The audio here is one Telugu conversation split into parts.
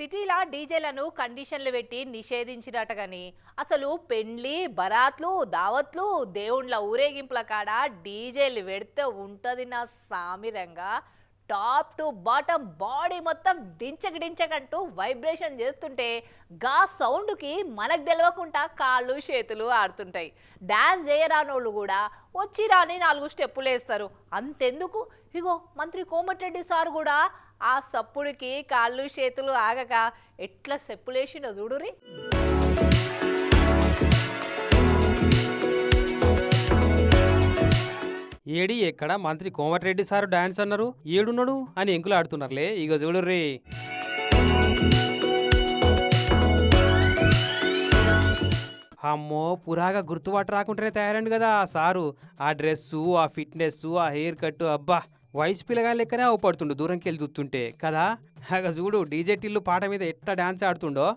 సిటీలా డీజేలను కండిషన్లు పెట్టి నిషేధించినట కానీ అసలు పెండ్లి బరాత్లు దావత్లు దేవుళ్ళ ఊరేగింపుల కాడ డీజేలు పెడితే ఉంటుంది నా సామిరంగా టాప్ టు బాటమ్ బాడీ మొత్తం డించక డించకంటూ వైబ్రేషన్ చేస్తుంటే గా సౌండ్కి మనకు తెలియకుండా కాళ్ళు చేతులు ఆడుతుంటాయి. డ్యాన్స్ చేయరానోళ్ళు కూడా వచ్చి రాని నాలుగు స్టెప్పులు వేస్తారు అంతెందుకు? ఇగో మంత్రి కోమటిరెడ్డి సార్ కూడా ఆ సప్పుడికి కాళ్ళు చేతులు ఆగక ఎట్లా సెప్పులేసినో చూడురి ఏడి ఎక్కడ మంత్రి కోమటిరెడ్డి సారు డాన్స్ అన్నారు? ఏడున్నాడు అని ఎంకులు ఆడుతున్నారులే ఇక చూడుర్రి అమ్మో పురాగా గుర్తుపట్ట రాకుంటేనే తయారండి కదా ఆ సారు. ఆ డ్రెస్సు ఆ ఫిట్నెస్ ఆ హెయిర్ కట్ అబ్బా. వయసు పిల్లగా లెక్కనే అవుపడుతుండు దూరంకి వెళ్ళి చూస్తుంటే. కదా? అగ చూడు డీజే టిల్లు పాట మీద ఎట్లా డాన్స్ ఆడుతుండో.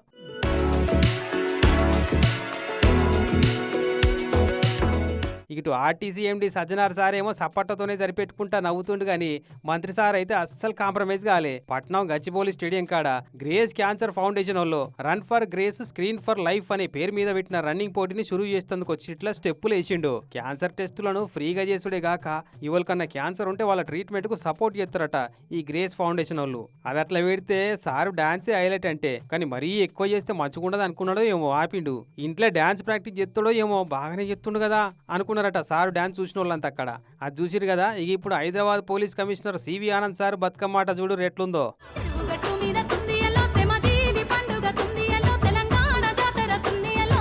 ఇటు ఆర్టీసీ ఎండి సజ్జనార్ సార్ ఏమో సప్పట్టతోనే సరిపెట్టుకుంటా నవ్వుతుండు గాని మంత్రి సార్ అయితే అస్సలు కాంప్రమైజ్ కాలే. పట్నం గచ్చిబౌలి స్టేడియం కాడ గ్రేస్ క్యాన్సర్ ఫౌండేషన్ వాళ్ళు run for Grace screen for life అనే పేరు మీద పెట్టిన రన్నింగ్ పోటీని షురూ చేస్తేందుకు వచ్చి ఇట్లా స్టెప్పులు వేసిండు. క్యాన్సర్ టెస్టులను ఫ్రీగా చేసుడే గాక ఇవాళకన్నా క్యాన్సర్ ఉంటే వాళ్ళ ట్రీట్మెంట్కు సపోర్ట్ చేస్తారట ఈ గ్రేస్ ఫౌండేషన్ వాళ్ళు. అది అట్లా పెడితే సారు డాన్సే హైలైట్ అంటే కానీ మరీ ఎక్కువ చేస్తే మంచిగుండదు అనుకున్నాడో ఏమో ఆపిండు. ఇంట్లో డాన్స్ ప్రాక్టీస్ చేస్తాడో ఏమో బాగానే చెప్తుండు కదా అనుకున్నారట సారు డాన్స్ చూసిన వాళ్ళంతా అక్కడ. అది చూసిరు కదా? ఇక ఇప్పుడు Hyderabad police commissioner CV Anand sir బతుకమ్మాట చూడు ఎట్లుందో. చెరువుగట్టు మీద తుందియలో శ్రమజీవి పండుగ తుందియలో తెలంగాణ జాతర తుందియలో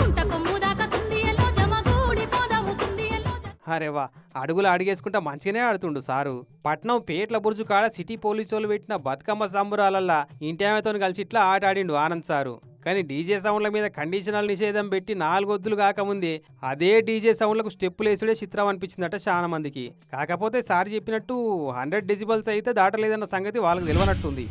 కుంట కొమ్ము దాకా తుందియలో జమగూడి పోదాము తుందియలో అరే వా అడుగులు అడిగేసుకుంటా మంచిగానే ఆడుతుండు సారు. పట్నం పేట్ల బుర్జు కాడ సిటీ పోలీసు వాళ్ళు పెట్టిన బతుకమ్మ సంబురాలల్లా ఇంటామెతో కలిసి ఇట్లా ఆట ఆడిండు ఆనంద్ సారు. కానీ డీజే సౌండ్ల మీద కండిషనల్ నిషేధం పెట్టి నాలుగొద్దులు కాకముందే అదే డీజే సౌండ్లకు స్టెప్పులు వేసుడే చిత్రం అనిపించిందట చాలా మందికి. కాకపోతే సార్ చెప్పినట్టు హండ్రెడ్ డెసిబల్స్ అయితే దాటలేదన్న సంగతి వాళ్ళకి తెలియనట్టుంది.